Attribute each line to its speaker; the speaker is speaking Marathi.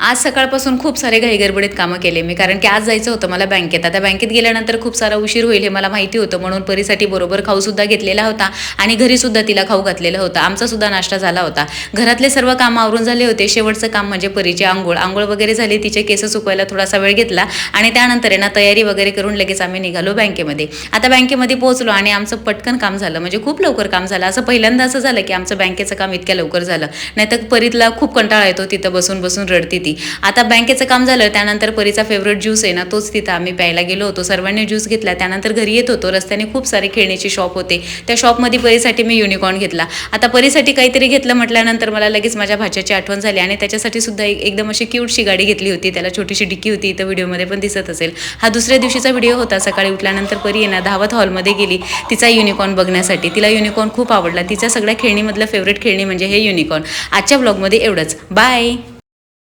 Speaker 1: आज सकाळपासून खूप सारे घाईगडबडीत कामं केले मी कारण की आज जायचं होतं मला बँकेत. आता बँकेत गेल्यानंतर खूप सारा उशीर होईल हे मला माहिती होतं म्हणून परीसाठी बरोबर खाऊसुद्धा घेतलेला होता आणि घरीसुद्धा तिला खाऊ घातलेलं होतं. आमचासुद्धा नाश्ता झाला होता. घरातले सर्व कामं आवरून झाले होते. शेवटचं काम म्हणजे परीची आंघोळ. आंघोळ वगैरे झाली तिचे केस सुकवायला थोडासा वेळ घेतला आणि त्यानंतर आहे ना तयारी वगैरे करून लगेच आम्ही निघालो बँकेमध्ये. आता बँकेमध्ये पोहोचलो आणि आमचं पटकन काम झालं म्हणजे खूप लवकर काम झालं. असं पहिल्यांदा असं झालं की आमचं बँकेचं काम इतक्या लवकर झालं. नाहीतर परीतला खूप कंटाळा येतो तिथं बसून बसून रडती ती. आता बँकेचं काम झालं त्यानंतर परीचा फेवरेट ज्यूस आहे ना तोच तिथं आम्ही प्यायला गेलो होतो. सर्वांनी ज्यूस घेतला त्यानंतर घरी येत होतो. रस्त्याने खूप सारे खेळण्याचे शॉप होते. त्या शॉपमध्ये परीसाठी मी युनिकॉर्न घेतला. आता परीसाठी काहीतरी घेतलं म्हटल्यानंतर मला लगेच माझ्या भाच्याची आठवण झाली आणि त्याच्यासाठी सुद्धा एक एकदम अशी क्यूटशी गाडी घेतली होती. त्याला छोटीशी डिक्की होती इथं व्हिडिओमध्ये पण दिसत असेल. हा दुसऱ्या दिवशीचा व्हिडिओ होता. सकाळी उठल्यानंतर परी आहे ना धावत हॉलमध्ये गेली. तिचा युनिकॉर्न बघण्यासाठी. तिला युनिकॉर्न खूप आवडला. तिच्या सगळ्या खेळणीमधलं फेवरेट खेळणी म्हणजे हे युनिकॉर्न आजच्या ब्लॉगमध्ये एवढंच. बाय